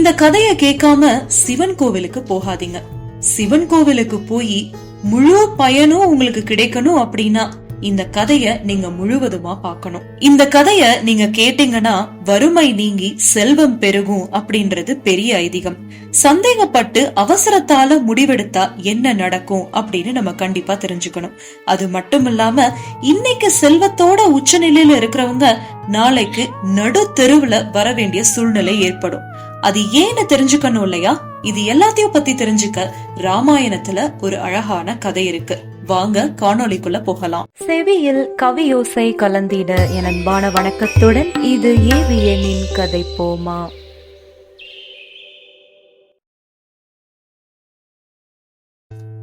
இந்த கதைய கேட்காம சிவன் கோவிலுக்கு போகாதீங்க. சிவன் கோவிலுக்கு போய் முழு பயனும் உங்களுக்கு கிடைக்கணும் அப்படின்னா இந்த கதைய நீங்க முழுவதுமா பார்க்கணும். இந்த கதைய நீங்க கேட்டீங்கன்னா வறுமை நீங்கி செல்வம் பெருகும் அப்படின்றது பெரிய ஐதீகம். சந்தேகப்பட்டு அவசரத்தால முடிவெடுத்தா என்ன நடக்கும் அப்படின்னு நம்ம கண்டிப்பா தெரிஞ்சுக்கணும். அது மட்டும் இல்லாம இன்னைக்கு செல்வத்தோட உச்சநிலையில இருக்கிறவங்க நாளைக்கு நடு தெருவுல வர வேண்டிய சூழ்நிலை ஏற்படும். அது ஏன்னு தெரிஞ்சுக்கணும் இல்லையா? இது எல்லாத்தையும் பத்தி தெரிஞ்சுக்க ராமாயணத்துல ஒரு அழகான கதை இருக்கு. வாங்க காணொளிக்குள்ள போகலாம். செவியில் கவியோசை கலந்திட என் அன்பான வணக்கத்துடன் இது ஏவியனின் கதை போமா.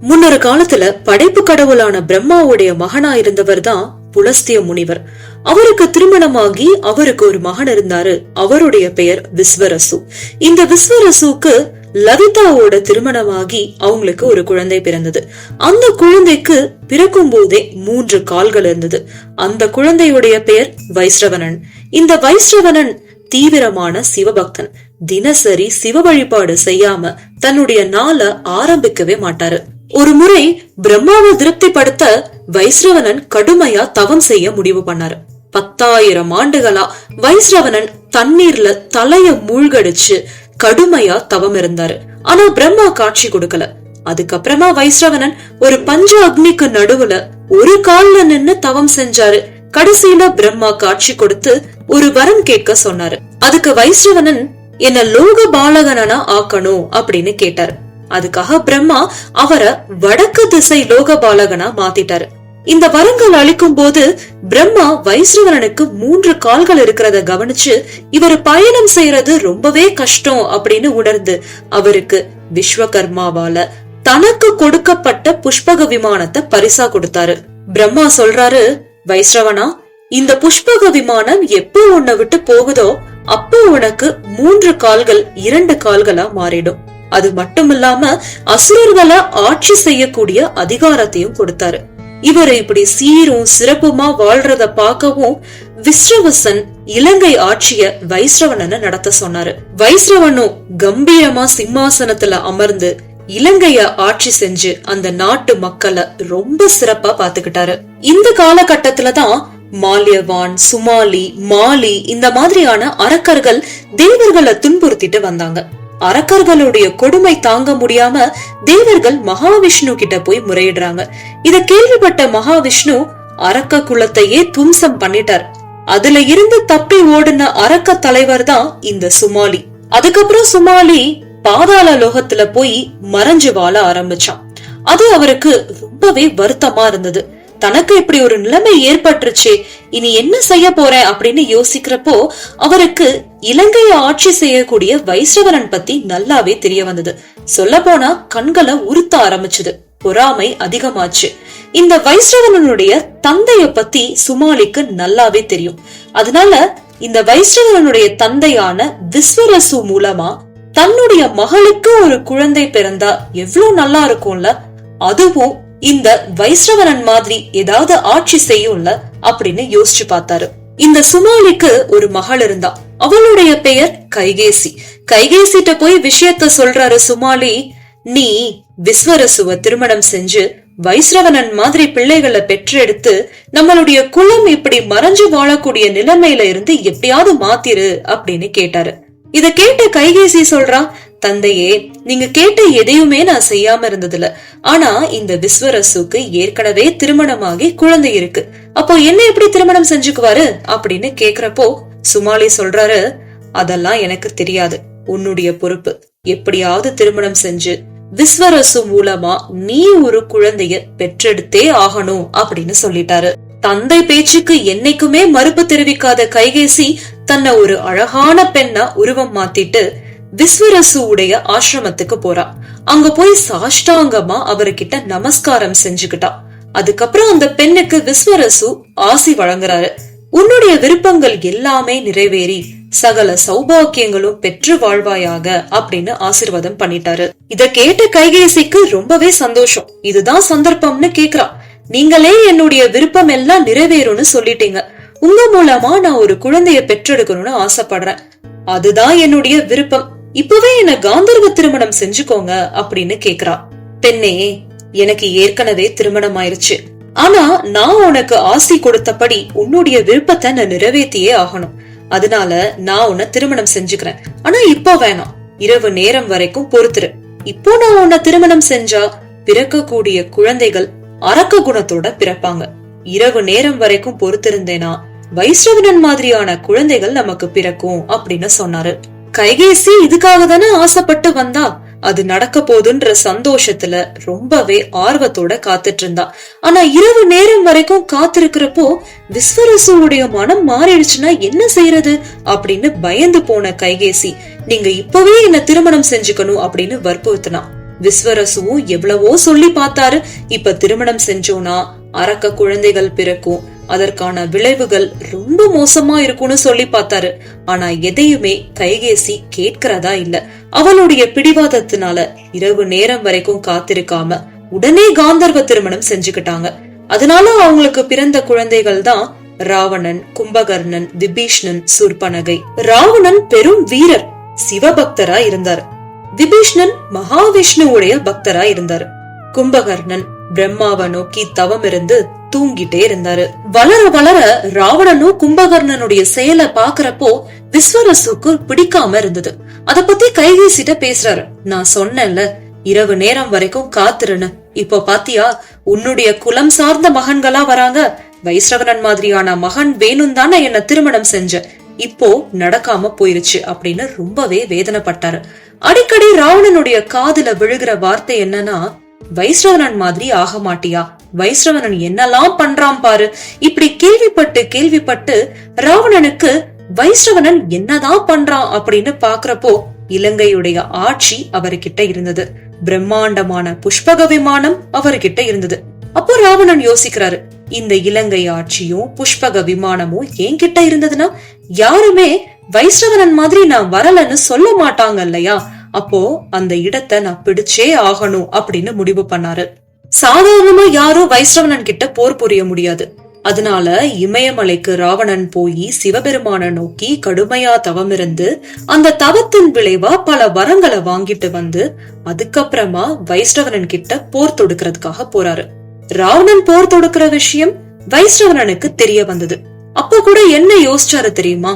முன்னொரு காலத்துல படைப்பு கடவுளான பிரம்மாவுடைய மகனா இருந்தவர் தான் புலஸ்திய முனிவர். அவருக்கு திருமணமாகி அவருக்கு ஒரு மகன் இருந்தாரு. அவருடைய பெயர் விஸ்வரசு. இந்த விஸ்வரசுக்கு லலிதாவோட திருமணமாகி அவங்களுக்கு ஒரு குழந்தை பிறந்தது. அந்த குழந்தைக்கு பிறக்கும் போதே மூன்று கால்கள் இருந்தது. அந்த குழந்தையுடைய பெயர் வைஸ்ரவணன் இந்த வைஸ்ரவணன் தீவிரமான சிவபக்தன். தினசரி சிவ வழிபாடு செய்யாம தன்னுடைய நாளை ஆரம்பிக்கவே மாட்டாரு. ஒரு முறை பிரம்மாவை திருப்திப்படுத்த வைஸ்ரவணன் கடுமையா தவம் செய்ய முடிவு பண்ணாரு. பத்தாயிரம் ஆண்டுகளா வைஸ்ரவணன் தண்ணீர்ல தலைய மூழ்கடிச்சு கடுமையா தவம் இருந்தாரு. ஆனா பிரம்மா காட்சி கொடுக்கல. அதுக்கப்புறமா வைஸ்ரவணன் ஒரு பஞ்ச அக்னிக்கு நடுவுல ஒரு கால்ல நின்னு தவம் செஞ்சாரு. கடைசியில பிரம்மா காட்சி கொடுத்து ஒரு வரம் கேட்க சொன்னாரு. அதுக்கு வைஸ்ரவணன் என்ன லோக பாலகனா ஆக்கணும் அப்படின்னு கேட்டாரு. அதுக்காக பிரம்மா அவரை வடக்கு திசை லோக பாலகனா மாத்திட்டாரு. இந்த வரங்கள் அளிக்கும் போது பிரம்மா வைஸ்ரவரனுக்கு மூன்று கால்கள் இருக்கிறத கவனிச்சு இவர் பயணம் செய்யறது ரொம்பவே கஷ்டம் அப்படின்னு உணர்ந்து அவருக்கு விஸ்வகர்மாவால தனக்கு கொடுக்கப்பட்ட புஷ்பக விமானத்தை பரிசா கொடுத்தாரு. பிரம்மா சொல்றாரு வைஸ்ரவனா இந்த புஷ்பக விமானம் எப்போ உன்னை விட்டு போகுதோ அப்போ உனக்கு மூன்று கால்கள் இரண்டு கால்களா மாறிடும். அது மட்டுமில்லாம அசுரர்களை ஆட்சி செய்யக்கூடிய அதிகாரத்தையும் கொடுத்தாரு. இவர் இப்படி சீரும் சிறப்புமா வாழ்றத பார்க்கவும் விஸ்ரவசன் இலங்கை ஆட்சிய வைஸ்ரவணனை நடத்த சொன்னாரு. வைஸ்ரவனும் கம்பீரமா சிம்மாசனத்துல அமர்ந்து இலங்கைய ஆட்சி செஞ்சு அந்த நாட்டு மக்களை ரொம்ப சிறப்பா பாத்துக்கிட்டாரு இந்த காலகட்டத்துலதான் மால்யவான் சுமாலி மாலி இந்த மாதிரியான அரக்கர்கள் தேவர்களை துன்புறுத்திட்டு வந்தாங்க. அரக்கர்களுடைய கொடுமை தாங்க முடியாம தேவர்கள் மகாவிஷ்ணு கிட்ட போய் முறையிடுறாங்க. இத கேள்விப்பட்ட மகாவிஷ்ணு அரக்க குலத்தையே தும்சம் பண்ணிட்டார். அதுல இருந்து தப்பி ஓடின அரக்க தலைவர் தான் இந்த சுமாலி. அதுக்கப்புறம் சுமாலி பாதாள லோகத்துல போய் மறைஞ்சு வாழ ஆரம்பிச்சான். அது அவருக்கு ரொம்பவே வருத்தமா இருந்தது. தனக்கு இப்படி ஒரு நிலைமை ஏற்பட்டுருச்சு. இனி என்ன செய்ய போறேன் அப்படின்னு யோசிக்கிறப்போ அவருக்கு இலங்கையை ஆட்சி செய்யக்கூடிய வைஸ்ரவரன் பத்தி நல்லாவே தெரிய வந்தது. சொல்ல போனா கண்களை உறுத்த ஆரம்பிச்சது. பொறாமை அதிகமாச்சு. இந்த வைஸ்ரவனுடைய தந்தைய பத்தி சுமாலிக்கு நல்லாவே தெரியும். அதனால இந்த வைஸ்ரவனுடைய தந்தையான விஸ்வரசு மூலமா தன்னுடைய மகளுக்கு ஒரு குழந்தை பிறந்தா எவ்வளவு நல்லா இருக்கும்ல? அதுவும் இந்த வைஷ்ணவரன் மாதிரி ஏதாவது ஆட்சி செய்யும்ல அப்படின்னு யோசிச்சு பார்த்தாரு. இந்த சுமாலிக்கு ஒரு மகள் இருந்தா. அவளுடைய பெயர் கைகேசி. கைகேசிட்ட போய் விஷயத்த சொல்றாரு சுமாலி நீ விஸ்வரசுவ திருமணம் செஞ்சு வைஸ்ரவனன் மாதிரி பிள்ளைகளை பெற்றெடுத்து நம்மளுடைய குலம் இப்படி மறைஞ்சு வாழக்கூடிய நிலைமையில இருந்து எப்படியாவது மாத்திரு அப்படின்னு கேட்டாரு. இத கேட்ட கைகேசி சொல்றா தந்தையே நீங்க கேட்ட எதையுமே நான் செய்யாம இருந்ததுல. ஆனா இந்த விஸ்வரசுக்கு ஏற்கனவே திருமணமாகி குழந்தை இருக்கு. அப்போ என்ன எப்படி திருமணம் செஞ்சுக்குவாரு? அப்படின்னு கேக்குறப்போ சுமாலி சொல்றாரு அதெல்லாம் எனக்கு தெரியாது. உன்னுடைய பொறுப்பு. எப்படியாவது திருமணம் செஞ்சு விஸ்வரசு மூலமா நீ ஒரு குழந்தைய பெற்றெடுத்தே ஆகணும் அப்படின்னு சொல்லிட்டாரு. தந்தை பேச்சுக்கு என்னைக்குமே மறுப்பு தெரிவிக்காத கைகேசி தன்னை ஒரு அழகான பெண்ணா உருவம் மாத்திட்டு விஸ்வரசு உடைய ஆசிரமத்துக்கு போறா. அங்க போய் சாஷ்டாங்கமா அவர்கிட்ட நமஸ்காரம் செஞ்சுக்கிட்டா. அதுக்கப்புறம் அந்த பெண்ணுக்கு விஸ்வரசு ஆசி வழங்குறாரு. உன்னுடைய விருப்பங்கள் எல்லாமே நிறைவேறி சகல சௌபாக்கியங்களும் பெற்று வாழ்வாயாக அப்படின்னு ஆசிர்வாதம் பண்ணிட்டாரு. இத கேட்ட கைகேசிக்கு ரொம்பவே சந்தோஷம். இதுதான் சந்தர்ப்பம்னு கேக்குறா. நீங்களே என்னுடைய விருப்பம் எல்லாம் நிறைவேறும்னு சொல்லிட்டீங்க. உங்க மூலமா நான் ஒரு குழந்தைய பெற்றெடுக்கணும்னு ஆசைப்படுறேன். அதுதான் என்னுடைய விருப்பம். இப்பவே என்ன காந்தர்வ திருமணம் செஞ்சுக்கோங்க அப்படின்னு கேக்குறா. பெண்ணே எனக்கு ஏற்கனவே திருமணம் ஆயிருச்சு ஆனா நான் உனக்கு ஆசி கொடுத்தபடி உன்னுடைய விருப்பத்தை நான் நிறைவேற்றியே ஆகணும். அதனால நான் உன்னை திருமணம் செஞ்சுக்கிறேன். ஆனா இப்போ வேணாம். இரவு நேரம் வரைக்கும் பொறுத்துரு. இப்போ நான் உன்னை திருமணம் செஞ்சா பிறக்கக்கூடிய குழந்தைகள் அரக்க குணத்தோட பிறப்பாங்க. இரவு நேரம் வரைக்கும் பொறுத்திருந்தேனா வைஷ்ணவனன் மாதிரியான குழந்தைகள் நமக்கு பிறக்கும் அப்படின்னு சொன்னாரு. கைகேசி இதுக்காக தானே ஆசைப்பட்டு வந்தா? அது நடக்க போதுன்ற சந்தோஷத்துல ரொம்பவே ஆர்வத்தோட காத்துட்டு இருந்தா. ஆனா இரவு நேரம் வரைக்கும் காத்திருக்கிறப்போ விஸ்வரசுடைய மனம் மாறிடுச்சுன்னா என்ன செய்யறது அப்படின்னு பயந்து போன கைகேசி நீங்க இப்பவே என்ன திருமணம் செஞ்சுக்கணும் அப்படின்னு வற்புறுத்தினா. விஸ்வரசுவும் எவ்வளவோ சொல்லி பார்த்தாரு. இப்ப திருமணம் செஞ்சோனா அரக்க குழந்தைகள் பிறக்கும். அதற்கான விளைவுகள் ரொம்ப மோசமா இருக்கும்னு சொல்லி பார்த்தாரு. ஆனா எதையுமே கைகேசி கேட்கிறதா இல்ல. அவளுடைய பிடிவாதத்தினால இரவு நேரம் வரைக்கும் காத்திருக்காம உடனே காந்தர்வ திருமணம் செஞ்சுக்கிட்டாங்க. அதனால அவங்களுக்கு பிறந்த குழந்தைகள் தான் ராவணன் கும்பகர்ணன் விபீஷ்ணன் சூர்பனகை. ராவணன் பெரும் வீரர் சிவபக்தரா இருந்தார். விபீஷ்ணன் மகாவிஷ்ணுவுடைய பக்தரா இருந்தாரு. கும்பகர்ணன் பிரம்மாவை நோக்கி தவம் இருந்து தூங்கிட்டே இருந்தாரு. வளர வளர ராவணனும் கும்பகர்ணனுடைய செயலை பாக்குறப்போ விஸ்வரசுக்கு பிடிக்காம இருந்தது. அத பத்தி கைகேசிட்ட பேசுறாரு. நான் சொன்னேன்ல இரவு நேரம் வரைக்கும் காத்துருன்னு. இப்போ பாத்தியா உன்னுடைய குலம் சார்ந்த மகன்களா வராங்க. வைஷ்ணவனன் மாதிரியான மகன் வேணும் தானே என்ன திருமணம் செஞ்ச. இப்போ நடக்காம போயிருச்சு அப்படின்னு ரொம்பவே வேதனைப்பட்டாரு. அடிக்கடி ராவணனுடைய காதுல விழுகிற வார்த்தை என்னன்னா வைஷ்ணவனன் மாதிரி ஆக மாட்டியா? வைஷ்ணவனன் என்னெல்லாம் பண்றான் பாரு? இப்படி கேள்விப்பட்டு கேள்விப்பட்டு ராவணனுக்கு வைஷ்ணவனன் என்னதான் பண்றான் அப்படின்னு பாக்குறப்போ இலங்கையுடைய ஆட்சி அவர்கிட்ட இருந்தது. பிரம்மாண்டமான புஷ்பக விமானம் அவர்கிட்ட இருந்தது. அப்போ ராவணன் யோசிக்கிறாரு இந்த இலங்கை ஆட்சியும் புஷ்பக விமானமும் என்கிட்ட இருந்ததுன்னா யாருமே வைஷ்ணவனன் மாதிரி நான் வரலன்னு சொல்ல மாட்டாங்க இல்லையா? அப்போ அந்த இடத்தை நான் பிடிச்சே ஆகணும் அப்படின்னு முடிவு பண்ணாரு. சாதாரணமா யாரும் வைஷ்ணவனன் கிட்ட போர் புரிய முடியாது. அதனால இமயமலைக்கு ராவணன் போய் சிவபெருமான நோக்கி கடுமையா தவம் இருந்து அந்த தவத்தின் விளைவா பல வரங்களை வாங்கிட்டு வந்து அதுக்கப்புறமா வைஷ்ணவனன் கிட்ட போர் தொடுக்கிறதுக்காக போறாரு. ராவணன் போர் தொடுக்கிற விஷயம் வைஷ்ணவனனுக்கு தெரிய வந்தது. அப்ப கூட என்ன யோசிச்சாரு தெரியுமா?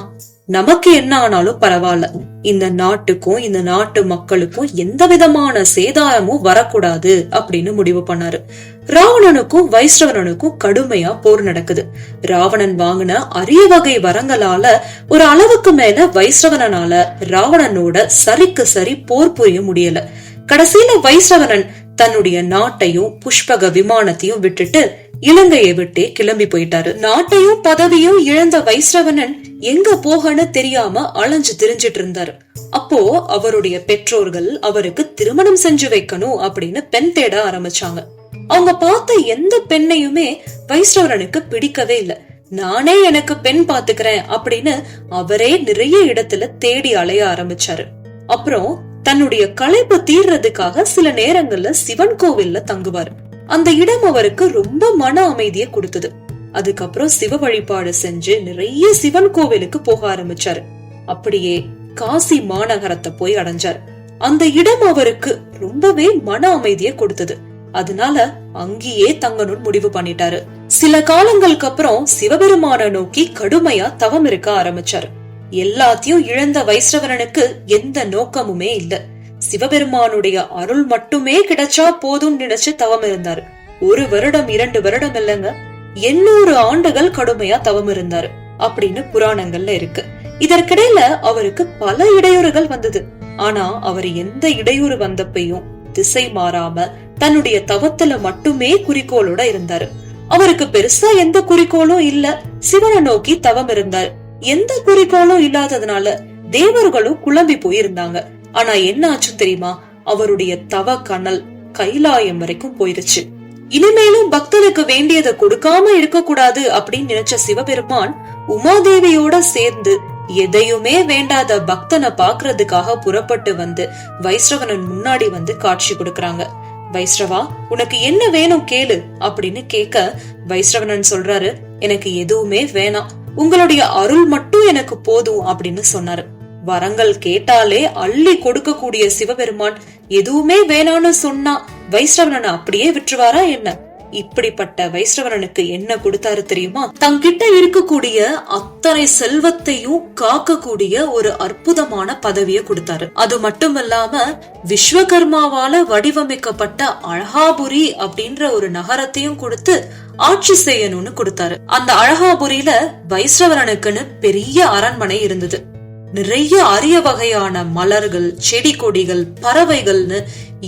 நமக்கு என்ன ஆனாலும் பரவாயில்ல. இந்த நாட்டுக்கும் இந்த நாட்டு மக்களுக்கும் எந்த விதமான சேதாரமும் வரக்கூடாது அப்படின்னு முடிவு பண்ணாரு. ராவணனுக்கும் வைஷ்ணவனுக்கும் கடுமையா போர் நடக்குது. ராவணன் வாங்கின அரிய வகை வரங்களால ஒரு அளவுக்கு மேல வைஷ்ணவனால ராவணனோட சரிக்கு சரி போர் புரிய முடியல. கடைசியில வைஷ்ணவனன் தன்னுடைய நாட்டையும் புஷ்பக விமானத்தையும் விட்டுட்டு இலங்கையை விட்டே கிளம்பி போயிட்டாரு. நாட்டையும் பதவியும் இழந்த வைஷ்ணவனன் எங்க போகன்னு தெரியாம அலைஞ்சு திரிஞ்சிட்டு இருந்தாரு. அப்போ அவருடைய பெற்றோர்கள் அவருக்கு திருமணம் செஞ்சு வைக்கணும் அப்படின்னு பெண் தேட ஆரம்பிச்சாங்க. அவங்க பார்த்த எந்த பெண்ணையுமே வைஷ்ணவரனுக்கு பிடிக்கவே இல்ல. நானே எனக்கு பெண் பாத்துக்கிறேன் அப்படின்னு அவரே நிறைய இடத்துல தேடி அலைய ஆரம்பிச்சாரு. அப்புறம் தன்னுடைய களைப்பு தீர்றதுக்காக சில நேரங்கள்ல சிவன் கோவில்ல தங்குவாரு. அந்த இடம் அவருக்கு ரொம்ப மன அமைதியை கொடுத்தது. அதுக்கப்புறம் சிவ வழிபாடு செஞ்சு நிறைய சிவன் கோவிலுக்கு போக ஆரம்பிச்சாரு. அப்படியே காசி மாநகரத்தை போய் அடைஞ்சாரு. அந்த இடம் அவருக்கு ரொம்பவே மன அமைதியை கொடுத்தது. அதனால அங்கேயே தங்கணும்னு முடிவு பண்ணிட்டாரு. சில காலங்களுக்கு அப்புறம் சிவபெருமான நோக்கி கடுமையா தவம் இருக்க ஆரம்பிச்சாரு. எல்லாத்தையும் இழந்த வைஷ்ணவரனுக்கு எந்த நோக்கமுமே இல்ல. சிவபெருமானுடைய அருள் மட்டுமே கிடைச்சா போதும் நினைச்சு தவம் இருந்தாரு. ஒரு வருடம் இரண்டு வருடம் இல்லைங்க. எண்ணூறு ஆண்டுகள் கடுமையா தவம் இருந்தாரு அப்படின்னு புராணங்கள்ல இருக்கு. இதற்கிடையில அவருக்கு பல இடையூறுகள் வந்தது. ஆனா அவர் எந்த இடையூறு வந்தப்பையும் திசை மாறாம தன்னுடைய தவத்துல மட்டுமே குறிக்கோளோட இருந்தாரு. அவருக்கு பெருசா எந்த குறிக்கோளும் இல்ல. சிவனை நோக்கி தவம் இருந்தார் எந்த குறிக்கோளும் இல்லாததுனால தேவர்களும் குழம்பி போயிருந்தாங்க. ஆனா என்ன ஆச்சு தெரியுமா? அவருடைய தவ கனல் கைலாயம் வரைக்கும் போயிருச்சு. இனிமேலும் பக்தனுக்கு வேண்டியதை கொடுக்காம இருக்க கூடாது அப்படின்னு நினைச்ச சிவபெருமான் உமாதேவியோட சேர்ந்து எதையுமே வேண்டாத பக்தனை பாக்குறதுக்காக புறப்பட்டு வந்து வைஷ்ணவனன் முன்னாடி வந்து காட்சி கொடுக்கறாங்க. வைஷ்ணவா உனக்கு என்ன வேணும் கேளு அப்படின்னு கேட்க வைஷ்ணவனன் சொல்றாரு எனக்கு எதுவுமே வேணாம். உங்களுடைய அருள் மட்டும் எனக்கு போதும் அப்படின்னு சொன்னாரு. வரங்கள் கேட்டாலே அள்ளி கொடுக்கக்கூடிய சிவபெருமான் எதுவுமே வேணான்னு சொன்னா வைஷ்ணவனை அப்படியே விட்டுருவாரா என்ன? இப்படிப்பட்ட வைஷ்ணவனுக்கு என்ன கொடுத்தாரு தெரியுமா? தங்கிட்ட இருக்கக்கூடிய அத்தனை செல்வத்தையும் காக்கக்கூடிய ஒரு அற்புதமான பதவியை கொடுத்தாரு. அது மட்டும் இல்லாம விஸ்வகர்மாவால வடிவமைக்கப்பட்ட அழகாபுரி அப்படின்ற ஒரு நகரத்தையும் கொடுத்து ஆட்சி செய்யணும்னு கொடுத்தாரு. அந்த அழகாபுரியில வைஷ்ணவரனுக்குன்னு பெரிய அரண்மனை இருந்தது. நிறைய அரிய வகையான மலர்கள் செடி கொடிகள் பறவைகள்னு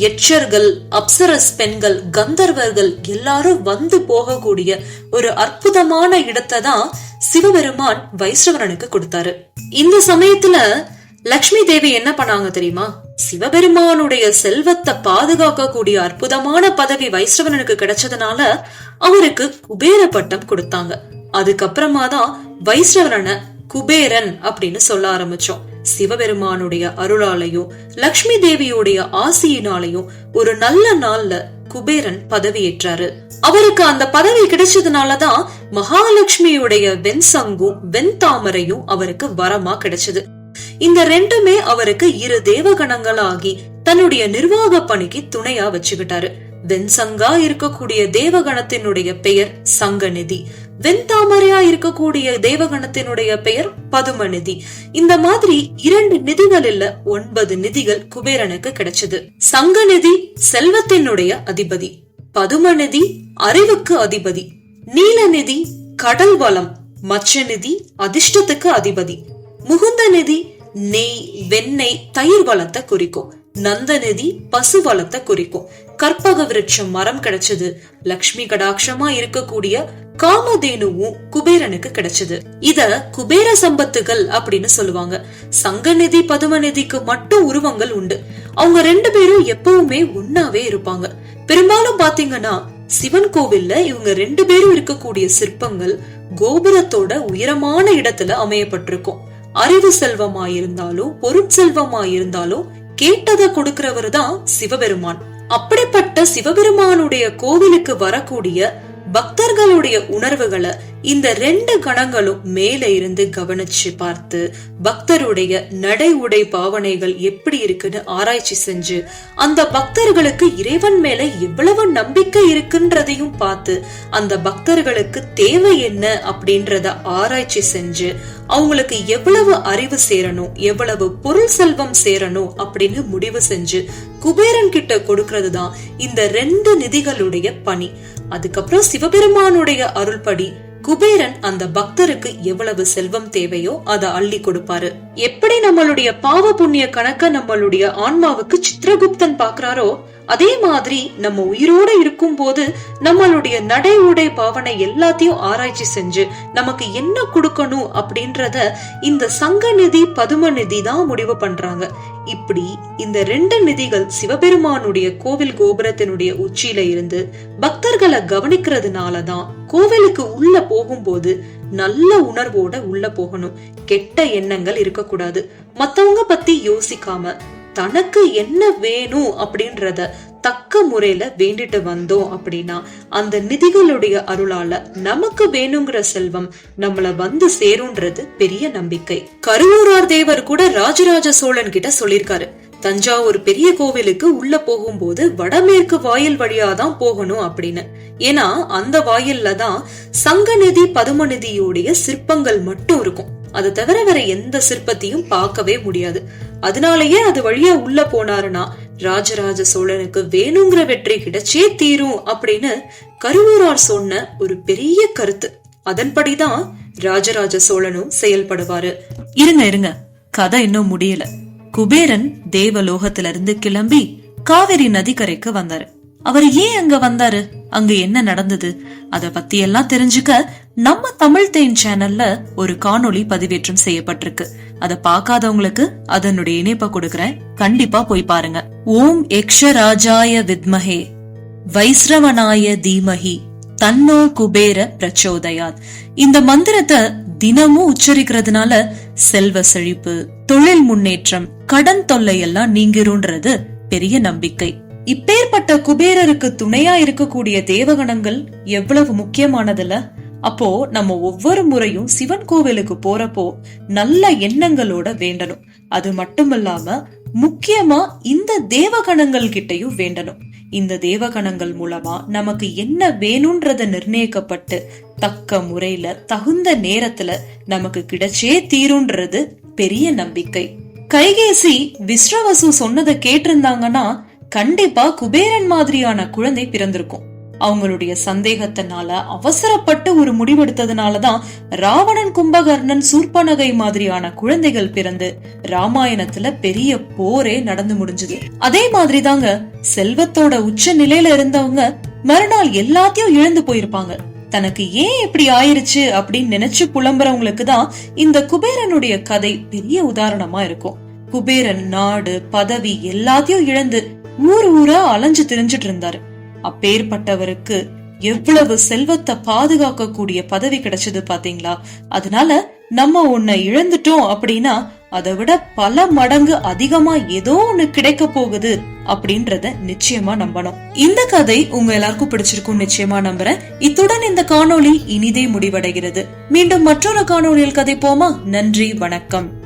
எச்சர்கள் அப்சரஸ் பெண்கள் கந்தர்வர்கள் எல்லாரும் வந்து போகக்கூடிய ஒரு அற்புதமான இடத்தை தான் சிவபெருமான் வைஷ்ணவரனுக்கு கொடுத்தாரு. இந்த சமயத்துல லக்ஷ்மி தேவி என்ன பண்ணாங்க தெரியுமா? சிவபெருமானுடைய செல்வத்தை பாதுகாக்கக்கூடிய அற்புதமான பதவி வைஷ்ணவனுக்கு கிடைச்சதுனால அவருக்கு குபேர பட்டம் கொடுத்தாங்க. அதுக்கப்புறமா தான் வைஷ்ணவரனை குபேரன் அப்படின்னு சொல்ல ஆரம்பிச்சோம். சிவபெருமானுடைய அருளாலையும் லக்ஷ்மி தேவியுடைய ஆசியினாலையும் ஒரு நல்ல நாள்ல குபேரன் பதவியேற்றாரு. அவருக்கு அந்த பதவி கிடைச்சதுனாலதான் மகாலட்சுமியுடைய வெண்சங்கும் வெண்தாமரையும் அவருக்கு வரமா கிடைச்சது. இந்த ரெண்டுமே அவருக்கு இரு தேவகணங்களாகி தன்னுடைய நிர்வாக பணிக்கு துணையா வச்சுக்கிட்டாரு. வெண்சங்கா இருக்கக்கூடிய தேவகணத்தினுடைய பெயர் சங்கநிதி. வெண்தாமரையா இருக்கக்கூடிய தேவகணத்தினுடைய பெயர் பதுமநிதி. இந்த மாதிரி இரண்டு நிதிகள் இல்ல ஒன்பது நிதிகள் குபேரனுக்கு கிடைச்சது. சங்கநிதி செல்வத்தினுடைய அதிபதி பதுமநிதி அறிவுக்கு அதிபதி நீலநிதி கடல் வளம் மச்சநிதி அதிர்ஷ்டத்துக்கு அதிபதி முகுந்த நிதி நெய் வெண்ணெய் தயிர் வளத்தை குறிக்கும் நந்தநிதி பசு வளத்தை குறிக்கும். கற்பக விருட்சம் மரம் கிடைச்சது. லக்ஷ்மி கடாட்சமா இருக்கக்கூடிய காமதேனுவும் குபேரனுக்கு கிடைச்சது. இத குபேர சம்பத்துகள் அப்படின்னு சொல்லுவாங்க. சங்கநிதி பதுமநிதிக்கு மட்டும் உருவங்கள் உண்டு. அவங்க ரெண்டு பேரும் எப்பவுமே ஒன்னாவே இருப்பாங்க. பெரும்பாலும் பாத்தீங்கன்னா சிவன் கோவில்ல இவங்க ரெண்டு பேரும் இருக்கக்கூடிய சிற்பங்கள் கோபுரத்தோட உயரமான இடத்துல அமையப்பட்டிருக்கும். அறிவு செல்வமா இருந்தாலும் பொருட்செல்வமா இருந்தாலும் கேட்டதை கொடுக்கிறவர் தான் சிவபெருமான். அப்படிப்பட்ட சிவபெருமானுடைய கோவிலுக்கு வரக்கூடிய பக்தர்களுடைய உணர்வுகளை இந்த ரெண்டு கணங்களும் மேல இருந்து கவனிச்சு பார்த்து பக்தருடைய நடை உடை பாவனைகள் எப்படி இருக்குன்னு ஆராய்ச்சி செஞ்சு அந்த பக்தர்களுக்கு இறைவன் மேல எவ்வளவு நம்பிக்கை இருக்குன்றதையும் பார்த்து அந்த பக்தர்களுக்கு தேவை என்ன அப்படின்றத ஆராய்ச்சி செஞ்சு அவங்களுக்கு எவ்வளவு அறிவு சேரணும் எவ்வளவு பொருள் செல்வம் சேரணும் அப்படின்னு முடிவு செஞ்சு குபேரன் கிட்ட கொடுக்கறது தான் இந்த ரெண்டு நிதிகளுடைய பணி. அதுக்கப்புறம் சிவபெருமானுடைய அருள்படி குபேரன் அந்த பக்தருக்கு எவ்வளவு செல்வம் தேவையோ அதை அள்ளி கொடுப்பாரு. எப்படி நம்மளுடைய பாவ புண்ணிய கணக்க நம்மளுடைய ஆன்மாவுக்கு சித்திரகுப்தன் பாக்குறாரோ அதே மாதிரி நம்ம உயிரோட இருக்கும் போது நம்மளுடைய நடை உடை பாவனை எல்லாத்தையும் ஆராய்ச்சி செஞ்சு நமக்கு என்ன கொடுக்கணும் அப்படின்றத இந்த சங்க நிதி பதும நிதி தான் முடிவு பண்றாங்க. இப்படி இந்த ரெண்டு நிதிகள் சிவபெருமானுடைய கோவில் கோபுரத்தினுடைய உச்சியில இருந்து பக்தர்களை கவனிக்கிறதுனாலதான் கோவிலுக்கு உள்ள போகும்போது நல்ல உணர்வோட உள்ள போகணும். கெட்ட எண்ணங்கள் இருக்கக்கூடாது. மத்தவங்க பத்தி யோசிக்காம தனக்கு என்ன வேணும் அப்படின்றத தக்க முறையில வேண்டிட்டு வந்தோம் அப்படின்னா அந்த நிதிகளுடைய அருளால நமக்கு வேணுங்கிற செல்வம் நம்மள வந்து சேரும்ன்றது பெரிய நம்பிக்கை. கருவூரார் தேவர் கூட ராஜராஜ சோழன் கிட்ட சொல்லிருக்காரு. தஞ்சாவூர் பெரிய கோவிலுக்கு உள்ள போகும்போது வடமேற்கு வாயில் வழியாதான் போகணும் அப்படின்னு. ஏன்னா அந்த வாயில்ல தான் சங்கநிதி பதுமநிதியுடைய சிற்பங்கள் மட்டும் இருக்கும். அது தவிர வேற எந்த சிற்பத்தையும் பார்க்கவே முடியாது. அதனாலயே அது வழியா உள்ள போனாருன்னா ராஜராஜ சோழனுக்கு வேணுங்கிற வெற்றி கிடைச்சே தீரும் அப்படின்னு கருவூரார் சொன்ன ஒரு பெரிய கருத்து. அதன்படிதான் ராஜராஜ சோழனும் செயல்படுவாரு. இருங்க இருங்க. கதை இன்னும் முடியல. குபேரன் தேவலோகத்திலிருந்து கிளம்பி காவிரி நதிக்கரைக்கு வந்தாரு. அவர் ஏன் அங்க வந்தாரு? அங்க என்ன நடந்தது? அத பத்தி எல்லாம் தெரிஞ்சுக்க நம்ம தமிழ் தேன் சேனல்ல ஒரு காணொளி பதிவேற்றம் செய்யப்பட்டிருக்கு. அத பார்க்காதவங்களுக்கு அதனுடைய இணைப்பை கொடுக்கறேன். கண்டிப்பா போய் பாருங்க. ஓம் யக்ஷராஜாய வித்மஹே. வைஸ்ரவனாய தீமஹி. தன்னோ குபேர பிரச்சோதயாத். இந்த மந்திரத்தை தினமும் உச்சரிக்கிறதுனால செல்வ செழிப்பு தொழில் முன்னேற்றம் கடன் தொல்லை எல்லாம் நீங்கிரும்ன்றது பெரிய நம்பிக்கை. இப்பேற்பட்ட குபேரருக்கு துணையா இருக்கக்கூடிய தேவகணங்கள் எவ்வளவு முக்கியமானதுல? அப்போ நம்ம ஒவ்வொரு முறையும் சிவன் கோவிலுக்கு போறப்போ நல்ல எண்ணங்களோட வேண்டணும். அது மட்டும் இல்லாம முக்கியமா இந்த தேவகணங்கள் கிட்டையும் வேண்டணும். இந்த தேவகணங்கள் மூலமா நமக்கு என்ன வேணும்ன்றத நிர்ணயிக்கப்பட்டு தக்க முறையில தகுந்த நேரத்துல நமக்கு கிடைச்சே தீரும்ன்றது பெரிய நம்பிக்கை. கைகேசி விஸ்ரவசு சொன்னதை கேட்டிருந்தாங்கன்னா கண்டிப்பா குபேரன் மாதிரியான குழந்தை பிறந்திருக்கும். அவங்களுடைய சந்தேகத்தினால அவசரப்பட்டு ஒரு முடிவெடுத்ததுனாலதான் ராவணன் கும்பகர்ணன் சூர்பனகை மாதிரியான குழந்தைகள் பிறந்து ராமாயணத்துல பெரிய போரே நடந்து முடிஞ்சது. அதே மாதிரிதாங்க செல்வத்தோட உச்ச நிலையில இருந்தவங்க மறுநாள் எல்லாத்தையும் இழந்து போயிருப்பாங்க. தனக்கு ஏன் இப்படி ஆயிருச்சு அப்படின்னு நினைச்சு புலம்புறவங்களுக்கு தான் இந்த குபேரனுடைய கதை பெரிய உதாரணமா இருக்கும். குபேரன் நாடு பதவி எல்லாத்தையும் இழந்து ஊர் ஊரா அலைஞ்சு திரிஞ்சிட்டு இருந்தாரு. அப்பேற்பட்டவருக்கு எவ்வளவு செல்வத்தை பாதுகாக்க கூடிய பதவி கிடைச்சது பாத்தீங்களா? அதனால நம்ம உன்னை இழந்துட்டோம் அப்படின்னா அதை விட பல மடங்கு அதிகமா ஏதோ ஒண்ணு கிடைக்க போகுது அப்படின்றத நிச்சயமா நம்பணும். இந்த கதை உங்க எல்லாருக்கும் பிடிச்சிருக்கும் நிச்சயமா நம்புறேன். இத்துடன் இந்த காணொளி இனிதே முடிவடைகிறது. மீண்டும் மற்றொரு காணொளியில் கதை போமா நன்றி வணக்கம்.